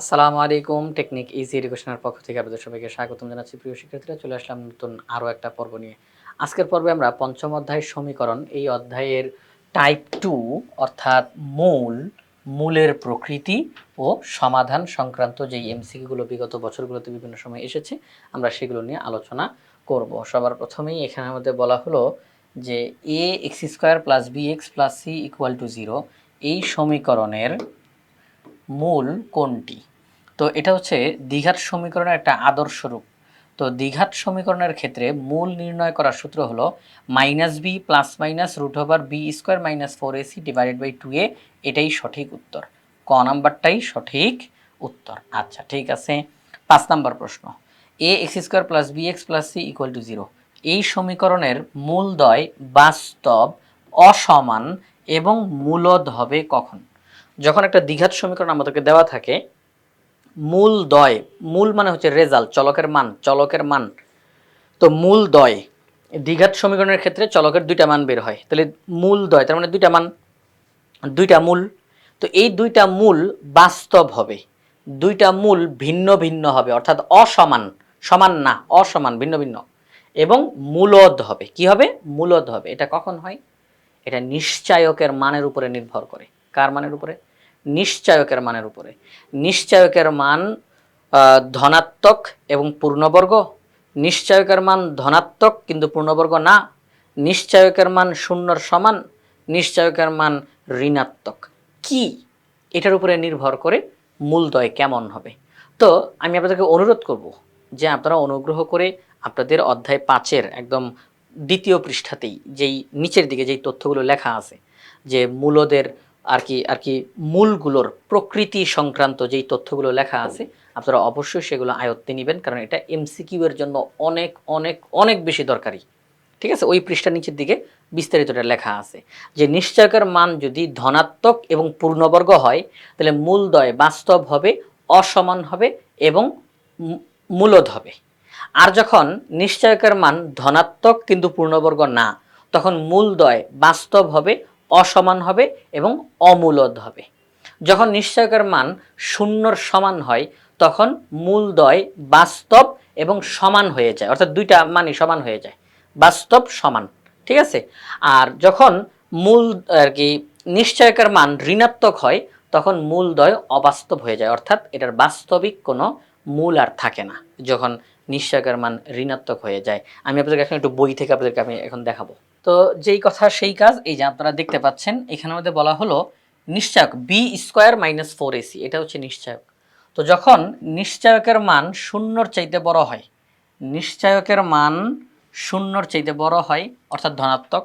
আসসালামু আলাইকুম, technique easy এডুকেশনের পক্ষ থেকে আপনাদের সবাইকে স্বাগতম জানাচ্ছি। প্রিয় শিক্ষার্থীরা, চলে আসলাম নতুন আরও একটা পর্ব নিয়ে। আজকের পর্বে আমরা পঞ্চম অধ্যায়ের সমীকরণ, এই অধ্যায়ের টাইপ টু অর্থাৎ মূল, মূলের প্রকৃতি ও সমাধান সংক্রান্ত যেই এমসিকিগুলো বিগত বছরগুলোতে বিভিন্ন সময় এসেছে, আমরা সেগুলো নিয়ে আলোচনা করব। সবার প্রথমেই এখানে আমাদের বলা হলো যে A X square plus B X plus C equal to zero এই সমীকরণের মূল কোনটি? তো এটা হচ্ছে দ্বিঘাত সমীকরণের একটা আদর্শ রূপ। তো দ্বিঘাত সমীকরণের ক্ষেত্রে মূল নির্ণয় করার সূত্র হলো minus B plus minus root over B square minus four AC divided by two A এটাই সঠিক উত্তর। ক নাম্বারটাই সঠিক উত্তর। আচ্ছা ঠিক আছে। পাঁচ নাম্বার প্রশ্ন। A X square plus B X plus C equal to zero এই সমীকরণের মূলদয় বাস্তব অসমান এবং মূলদ হবে কখন? যখন একটা দ্বিঘাত সমীকরণ আমাদেরকে দেওয়া থাকে, মূল দয়, মূল মানে হচ্ছে রেজাল্ট চলকের মান চলকের মান। তো মূল দয়, দ্বিঘাত সমীকরণের ক্ষেত্রে চলকের দুইটা মান বের হয়। তাহলে মূল দয়, তার মানে দুইটা মান, দুইটা মূল। তো এই দুইটা মূল বাস্তব হবে। দুইটা মূল ভিন্ন ভিন্ন হবে, অর্থাৎ অসমান, সমান না, অসমান, ভিন্ন ভিন্ন। এবং মূলদ হবে। কি হবে? মূলদ হবে। এটা কখন হয়? এটা নিশ্চায়কের মানের উপরে নির্ভর করে। কার মানের উপরে? নিশ্চায়কের মানের উপরে। নিশ্চায়কের মান ধনাত্মক এবং পূর্ণবর্গ। নিশ্চয়কের মান ধনাত্মক কিন্তু পূর্ণবর্গ না। নিশ্চয়কের মান শূন্যর সমান, নিশ্চয়কের মান ঋণাত্মক। কি? এটার উপরে নির্ভর করে মূলদয় কেমন হবে। তো আমি আপনাদেরকে অনুরোধ করব যে আপনারা অনুগ্রহ করে আপনাদের অধ্যায় পাঁচের একদম দ্বিতীয় পৃষ্ঠাতেই, যেই নিচের দিকে যেই তথ্যগুলো লেখা আছে, যে মূলদের আর কি আর কি মূলগুলোর প্রকৃতি সংক্রান্ত যেই তথ্যগুলো লেখা আছে, আপনারা অবশ্যই সেগুলো আয়ত্তে নেবেন, কারণ এটা এমসিকিউ এর জন্য অনেক অনেক অনেক বেশি দরকারি। ঠিক আছে? ওই পৃষ্ঠার নিচের দিকে বিস্তারিতটা লেখা আছে যে, নিশ্চয়কের মান যদি ধনাত্মক এবং পূর্ণবর্গ হয়, তাহলে মূলদয় বাস্তব হবে, অসমান হবে এবং মূলদ হবে। আর যখন নিশ্চয়কের মান ধনাত্মক কিন্তু পূর্ণবর্গ না, তখন মূলদয় বাস্তব হবে অসমান হবে এবং অমূলদ হবে। যখন নিশ্চয়কের মান শূন্যর সমান হয়, তখন মূলদয় বাস্তব এবং সমান হয়ে যায়। অর্থাৎ দুইটা মানই সমান হয়ে যায়। বাস্তব সমান, ঠিক আছে? আর যখন মূল, আর কি, নিশ্চয়কের মান ঋণাত্মক হয়, তখন মূলদয় অবাস্তব হয়ে যায়। অর্থাৎ এটার বাস্তবিক কোনো মূল আর থাকে না, যখন নিশ্চয়কের মান ঋণাত্মক হয়ে যায়। আমি আপনাদেরকে এখন একটু বই থেকে আপনাদেরকে আমি এখন দেখাবো। তো যেই কথা, সেই কাজ, এই যে আপনারা দেখতে পাচ্ছেন, এখানে মধ্যে বলা হলো নিশ্চয়ক B square minus four AC এটা হচ্ছে নিশ্চয়ক। তো যখন নিশ্চয়কের মান শূন্যর চাইতে বড় হয়, নিশ্চয়কের মান শূন্যর চাইতে বড় হয়, অর্থাৎ ধনাত্মক,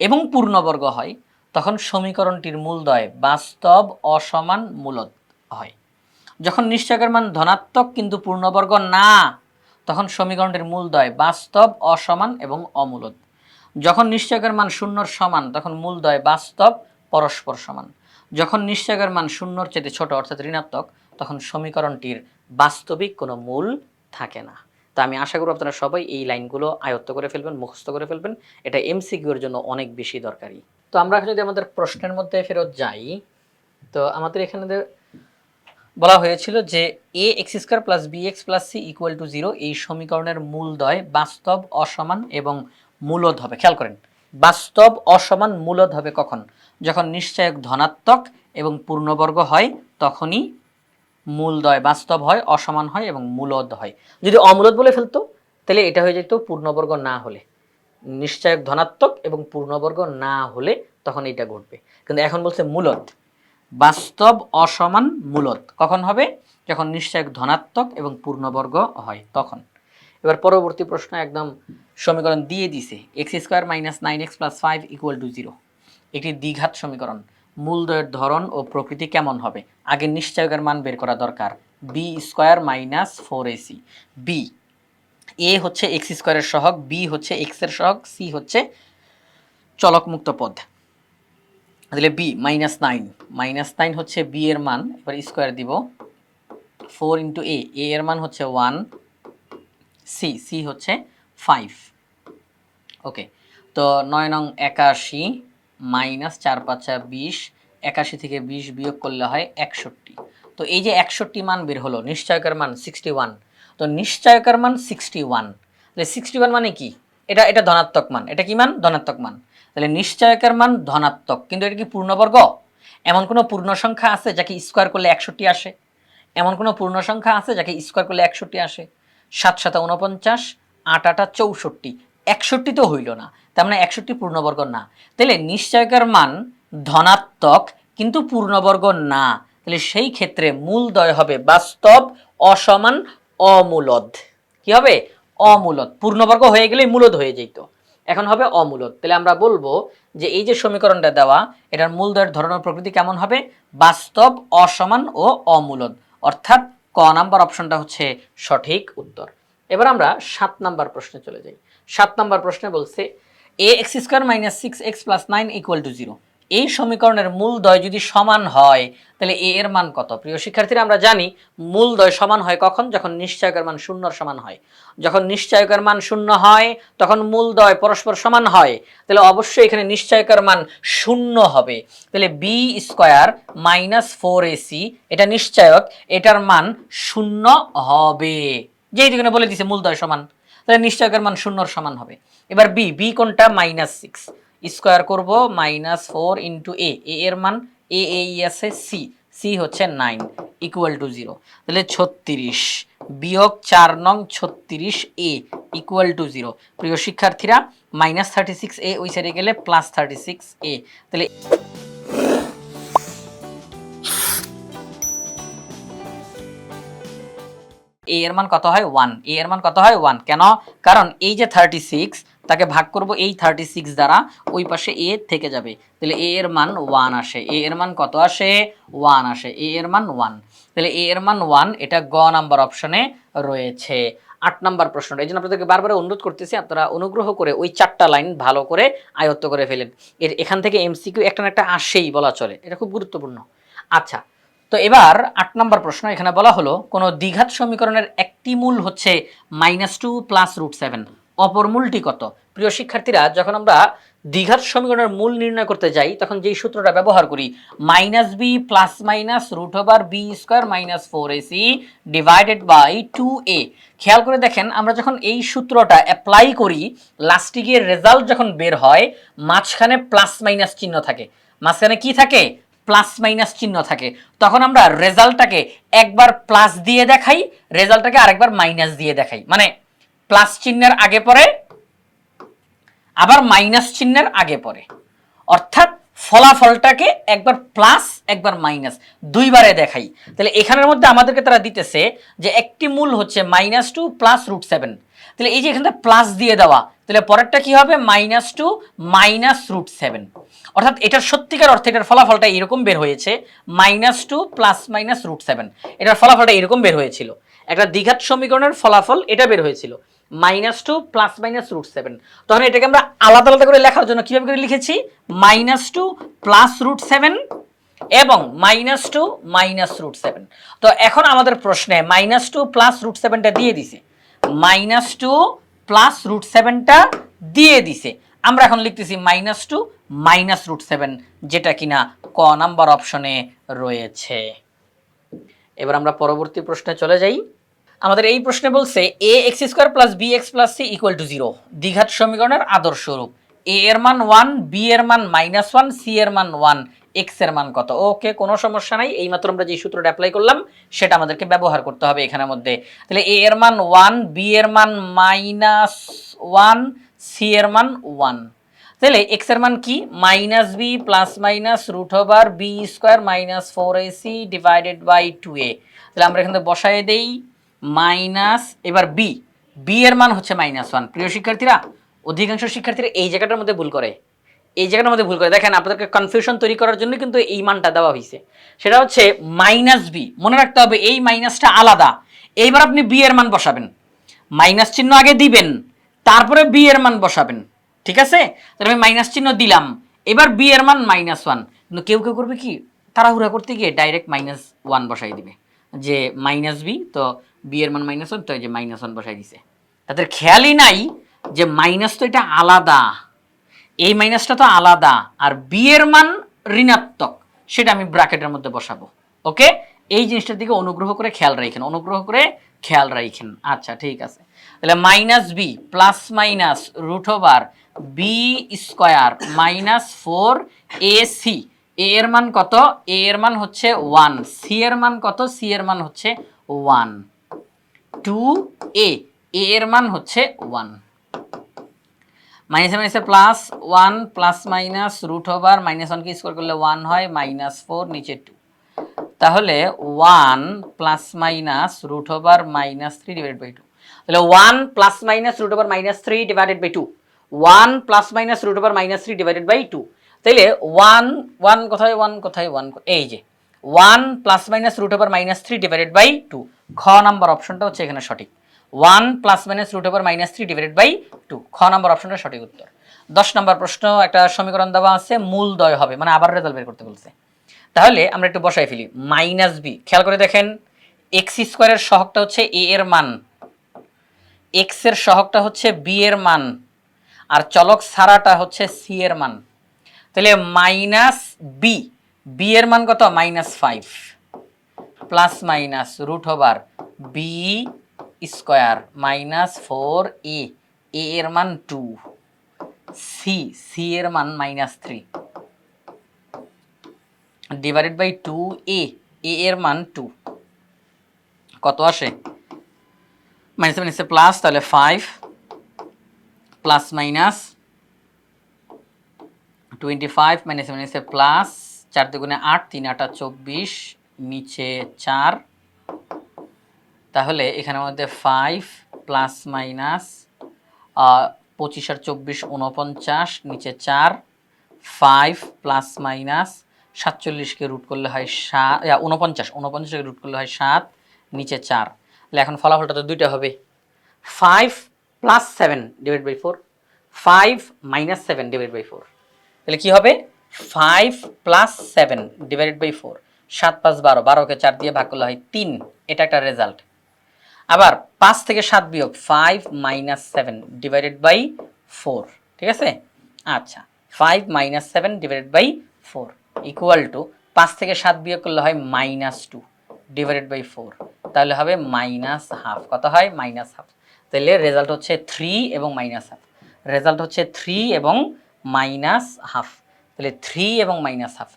এবং পূর্ণবর্গ হয়, তখন সমীকরণটির মূলদয় বাস্তব অসমান মূলত হয়। যখন নিশ্চয়কের মান ধনাত্মক কিন্তু পূর্ণবর্গ না, তখন সমীকরণটির মূলদয় বাস্তব অসমান এবং অমূলদ। যখন নিশ্চয়কের মান শূন্যর সমান, তখন মূলদয় বাস্তব, পরস্পর সমান। যখন নিশ্চয়কের মান শূন্যর চেয়ে ছোট, অর্থাৎ ঋণাত্মক, তখন সমীকরণটির বাস্তবিক কোনো মূল থাকে না। তা আমি আশা করি আপনারা সবাই এই লাইনগুলো আয়ত্ত করে ফেলবেন, মুখস্থ করে ফেলবেন। এটা এমসিকিউর জন্য অনেক বেশি দরকারি। তো আমরা যদি আমাদের প্রশ্নের মধ্যে ফেরত যাই, তো আমাদের এখানে বলা হয়েছিল যে A X square plus B X plus C equal to zero এই সমীকরণের মূলদয় বাস্তব, অসমান এবং মূলদ হবে। খেয়াল করেন, বাস্তব অসমান মূলদ হবে কখন? যখন নিশ্চয়ক ধনাত্মক এবং পূর্ণবর্গ হয়, তখনই মূলদয় বাস্তব হয়, অসমান হয় এবং মূলদ হয়। যদি অমূলদ বলে ফেলতো, তাহলে এটা হয়ে যেত পূর্ণবর্গ না হলে। নিশ্চয়ক ধনাত্মক এবং পূর্ণবর্গ না হলে তখন এটা ঘটবে। কিন্তু এখন বলছে মূলদ বাস্তব অসমান মূলদ কখন হবে? যখন নিশ্চয়ক ধনাত্মক এবং পূর্ণবর্গ হয়, তখন। এবার পরবর্তী প্রশ্ন একদম সমীকরণ দিয়ে দিছে X square minus nine X plus five equal to zero একটি দ্বিঘাত সমীকরণ, মূলদয়ের ধরন ও প্রকৃতি কেমন হবে? আগে নিশ্চয়কের মান বের করা দরকার B square minus four AC B A হচ্ছে এক্স স্কোয়ারের সহগ বি হচ্ছে এক্সের সহগ সি হচ্ছে চলকমুক্ত পদ। তাহলে B minus nine minus nine হচ্ছে বি এর মান, এবার স্কোয়ার দিব ফোর ইন্টু এ এ এর মান হচ্ছে ওয়ান সি সি হচ্ছে ফাইভ ওকে তো নয় নং একাশি মাইনাস চার পাঁচা বিশ, একাশি থেকে বিশ বিয়োগ করলে হয় একষট্টি। তো এই যে একষট্টি মান বের হলো, নিশ্চয়কের মান সিক্সটি ওয়ান তো নিশ্চয়কের মান সিক্সটি ওয়ান তাহলে সিক্সটি ওয়ান মানে কি? এটা এটা ধনাত্মক মান। এটা কি মান? ধনাত্মক মান। তাহলে নিশ্চয়কের মান ধনাত্মক। কিন্তু এটা কি পূর্ণবর্গ? এমন কোনো পূর্ণ সংখ্যা আছে যাকে স্কোয়ার করলে একষট্টি আসে? এমন কোনো পূর্ণ সংখ্যা আছে যাকে স্কোয়ার করলে একষট্টি আসে? সাত সাতা উনপঞ্চাশ আট আটা চৌষট্টি। একষট্টি তো হইল না, তার মানে একষট্টি পূর্ণবর্গ না। তাহলে নিশ্চয়কের মান ধনাত্মক, কিন্তু পূর্ণবর্গ না। তাহলে সেই ক্ষেত্রে মূলদয় হবে বাস্তব, অসমান, অমূলদ। কি হবে? অমূলদ। পূর্ণবর্গ হয়ে গেলে মূলদ হয়ে যেত। এখন হবে অমূলদ। তাহলে আমরা বলব যে এই যে সমীকরণটা দেওয়া, এটার মূলদয়ের ধরনের প্রকৃতি কেমন হবে? বাস্তব, অসমান ও অমূলদ। অর্থাৎ ক নাম্বার অপশনটা হচ্ছে সঠিক উত্তর। এবার আমরা সাত নাম্বার প্রশ্নে চলে যাই। সাত নাম্বার প্রশ্নে বলছে A X square minus six X plus nine equal to zero এই সমীকরণের মূলদয় যদি সমান হয়, তাহলে এ এর মান কত? প্রিয় শিক্ষার্থীরা, আমরা জানি মূলদয় সমান হয় কখন? যখন নিশ্চয়কের মান শূন্যর সমান হয়। যখন নিশ্চয়কের মান শূন্য হয়, তখন মূলদয় পরস্পর সমান হয়। তাহলে অবশ্যই এখানে নিশ্চয়কের মান শূন্য হবে। তাহলে B square minus four AC এটা নিশ্চয়ক, এটার মান শূন্য হবে। যেই এখানে বলে দিছে মূল দয় সমান, তাহলে নিশ্চয়কের মান শূন্যর সমান হবে। এবার বি বি কোনটা? মাইনাস সিক্স স্কোয়ার করব মাইনাস ফোর ইন্টু এ। এর মান এ এ, ই আছে, সি। সি হচ্ছে নাইন ইকুয়াল টু জিরো তাহলে ছত্রিশ বিয়োগ চার নং ছত্রিশ এ ইকুয়াল টু জিরো প্রিয় শিক্ষার্থীরা মাইনাস থার্টি সিক্স এ ওই সাইডে গেলে প্লাস থার্টি সিক্স এ। তাহলে এ এর মান কত হয়? ওয়ান এ এর মান কত হয়? ওয়ান কেন? কারণ এই যে থার্টি সিক্স তাকে ভাগ করব এই থার্টি সিক্স দ্বারা, ওই পাশে এ থেকে যাবে। তাহলে এ এর মান ওয়ান আসে। এ এর মান কত আসে? ওয়ান আসে। এ এর মান ওয়ান তাহলে এ এর মান ওয়ান এটা গ নাম্বার অপশনে রয়েছে। আট নাম্বার প্রশ্নটা। এই জন্য আপনাদেরকে বারবার অনুরোধ করতেছি, আপনারা অনুগ্রহ করে ওই চারটা লাইন ভালো করে আয়ত্ত করে ফেলেন। এর এখান থেকে এমসিকিউ একটা না একটা আসেই বলা চলে। এটা খুব গুরুত্বপূর্ণ। আচ্ছা তো এবার আট নম্বর প্রশ্ন। এখানে বলা হলো, কোনো দ্বিঘাত সমীকরণের একটি মূল হচ্ছে minus two plus root seven অপর মূলটি কত? প্রিয় শিক্ষার্থীরা, যখন আমরা দ্বিঘাত সমীকরণের মূল নির্ণয় করতে যাই, তখন যেই সূত্রটা ব্যবহার করি minus B plus minus root over B square minus four AC divided by two A খেয়াল করে দেখেন, আমরা যখন এই সূত্রটা অ্যাপ্লাই করি লাস্টে গিয়ে রেজাল্ট যখন বের হয়, মাঝখানে প্লাস মাইনাস চিহ্ন থাকে। মাঝখানে কি থাকে? প্লাস মাইনাস চিহ্ন থাকে। তখন আমরা রেজাল্টটাকে একবার প্লাস দিয়ে দেখাই রেজাল্টটাকে আরেকবার মাইনাস দিয়ে দেখাই। মানে প্লাস চিহ্নের আগে পরে আবার মাইনাস চিহ্নের আগে পরে অর্থাৎ ফলাফলটাকে একবার প্লাস, একবার মাইনাস, দুইবারে দেখাই। তাহলে এখানের মধ্যে আমাদেরকে তারা দিতেছে যে একটি মূল হচ্ছে minus two plus root seven. তাহলে এই যে এখানে প্লাস দিয়ে দেওয়া, তাহলে পরেরটা কি হবে? Minus two minus root seven. অর্থাৎ এটার সত্যিকার অর্থে এটার ফলাফলটা এরকম বের হয়েছে, minus two plus minus root seven. এটার ফলাফলটা এরকম বের হয়েছিল। একটা দ্বিঘাত সমীকরণের ফলাফল এটা বের হয়েছিল। Minus two plus minus root seven তখন এটাকে আমরা আলাদা আলাদা করে লেখার জন্য কীভাবে করে লিখেছি? Minus two plus root seven এবং minus two minus root seven তো এখন আমাদের প্রশ্নে মাইনাস টু প্লাস রুট সেভেনটা দিয়ে দিছে। মাইনাস টু প্লাস রুট সেভেনটা দিয়ে দিছে। আমরা এখন লিখতেছি minus two minus root seven যেটা কিনা ক নাম্বার অপশনে রয়েছে। এবার আমরা পরবর্তী প্রশ্নে চলে যাই। আমাদের এই প্রশ্নে বলছে A X square plus B X plus C equal to zero দ্বিঘাত সমীকরণের আদর্শ রূপ। এ এর মান ওয়ান বি এর মান মাইনাস ওয়ান সি এর মান ওয়ান এক্সের মান কত? ওকে, কোনো সমস্যা নাই। এইমাত্র আমরা যে সূত্রটা অ্যাপ্লাই করলাম, সেটা আমাদেরকে ব্যবহার করতে হবে এখানের মধ্যে। তাহলে এ এর মান ওয়ান বি এর মান মাইনাস ওয়ান সি এর মান ওয়ান তাহলে এক্সের মান কি? Minus B plus minus root over B square minus four A C divided by two A তাহলে আমরা এখানে বসায় দেই। মাইনাস, এবার বি বি এর মান হচ্ছে মাইনাস ওয়ান প্রিয় শিক্ষার্থীরা, অধিকাংশ শিক্ষার্থীরা এই জায়গাটার মধ্যে ভুল করে। এই জায়গাটার মধ্যে ভুল করে। দেখেন, আপনাদেরকে কনফিউশন তৈরি করার জন্য কিন্তু এই মানটা দেওয়া হয়েছে সেটা হচ্ছে মাইনাস বি মনে রাখতে হবে, এই মাইনাসটা আলাদা। এইবার আপনি বি এর মান বসাবেন। মাইনাস চিহ্ন আগে দিবেন, তারপরে বি এর মান বসাবেন। ঠিক আছে? তাহলে আমি মাইনাস চিহ্ন দিলাম। এবার বি এর মান মাইনাস ওয়ান কিন্তু কেউ কেউ করবে কি? তাড়াহুড়া করতে গিয়ে ডাইরেক্ট মাইনাস ওয়ান বসাই দিবে। যে মাইনাস বি তো বি এর মান মাইনাস ওয়ান তো এই যে মাইনাস ওয়ান বসাই দিছে। তাদের খেয়ালই নাই যে মাইনাস তো এটা আলাদা। এই মাইনাসটা তো আলাদা। আর বি এর মান ঋণাত্মক, সেটা আমি ব্র্যাকেটের মধ্যে বসাবো। ওকে? এই জিনিসটার দিকে অনুগ্রহ করে খেয়াল রাখেন অনুগ্রহ করে খেয়াল রাখেন আচ্ছা ঠিক আছে। তাহলে minus B plus minus root over B square minus four A C A এর মান কত? এ এর মান হচ্ছে ওয়ান সি এর মান কত? সি এর মান হচ্ছে ওয়ান টু এ এর মান হচ্ছে ওয়ান মাইনাসে মাইনাসে plus one plus minus root over minus ওয়ানকে স্কোয়ার করলে ওয়ান হয় মাইনাস ফোর নিচে টু তাহলে one plus minus root over minus three divided by two তাহলে one plus minus root over minus three divided by two one plus minus root over minus three divided by two তাইলে one one কোথায় one কোথায় one এই যে one plus minus root over minus three divided by two খ number অপশনটা হচ্ছে এখানে সঠিক। One plus minus root over minus three divided by two. খ নাম্বার অপশনটা সঠিক উত্তর। দশ নম্বর প্রশ্ন, একটা সমীকরণ দেওয়া আছে মূলদয় হবে মানে আবার রেজাল্ট বের করতে বলছে। তাহলে আমরা একটু বসাই ফেলি। মাইনাস বি, খেয়াল করে দেখেন, এক্স স্কোয়ারের সহগটা হচ্ছে এ এর মান। এক্সের সহগটা হচ্ছে বি এর মান। আর চলক সারাটা হচ্ছে সি এর মান। তাহলে মাইনাস বি বি এর মান কত? Minus five. Plus minus root over B square minus four A A এর মান টু সি সি এর মান minus three divided by two A A এর মান টু কত আসে? মাইনাস মাইনাসে প্লাস তাহলে five plus minus twenty five minus মাইনাসে প্লাস চার দুগুণে আট, তিন আটা চব্বিশ নিচে চার। তাহলে এখানের মধ্যে ফাইভ প্লাস মাইনাস পঁচিশ আর চব্বিশ উনপঞ্চাশ নিচে চার। ফাইভ প্লাস মাইনাস সাতচল্লিশকে রুট করলে হয় সাত উনপঞ্চাশ উনপঞ্চাশকে রুট করলে হয় সাত, নিচে চার। তাহলে এখন ফলাফলটা তো দুইটা হবে। Five plus seven divide by four five minus seven divide by four তাহলে কি হবে? Five plus seven divided by four সাত, পাঁচ, বারো, বারোকে চার দিয়ে ভাগ করলে হয় তিন। এটা একটা রেজাল্ট আবার পাঁচ থেকে সাত বিয়োগ five minus seven divided by four ঠিক আছে? আচ্ছা five minus seven divided by four equal to পাঁচ থেকে সাত বিয়োগ করলে হয় minus two divided by four তাহলে হবে মাইনাস হাফ কত হয়? মাইনাস হাফ তাহলে রেজাল্ট হচ্ছে থ্রি এবং মাইনাস হাফ রেজাল্ট হচ্ছে থ্রি এবং মাইনাস হাফ তাহলে থ্রি এবং মাইনাস হাফ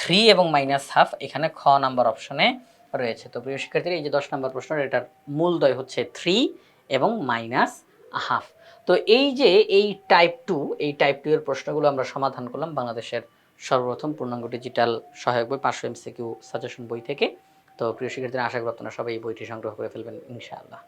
থ্রি এবং মাইনাস হাফ এখানে খ নাম্বার অপশনে রয়েছে। তো প্রিয় শিক্ষার্থীরা, এই যে দশ নম্বর প্রশ্ন এটার মূলদয় হচ্ছে থ্রি এবং মাইনাস হাফ। তো এই যে এই টাইপ টু এই টাইপ টু এর প্রশ্নগুলো আমরা সমাধান করলাম বাংলাদেশের সর্বপ্রথম পূর্ণাঙ্গ ডিজিটাল সহায়ক বই, পাঁচশো এমসিকিউ সাজেশন বই থেকে। তো প্রিয় শিক্ষার্থীরা, আশা করি আপনারা সবাই এই বইটি সংগ্রহ করে ফেলবেন, ইনশাআল্লাহ।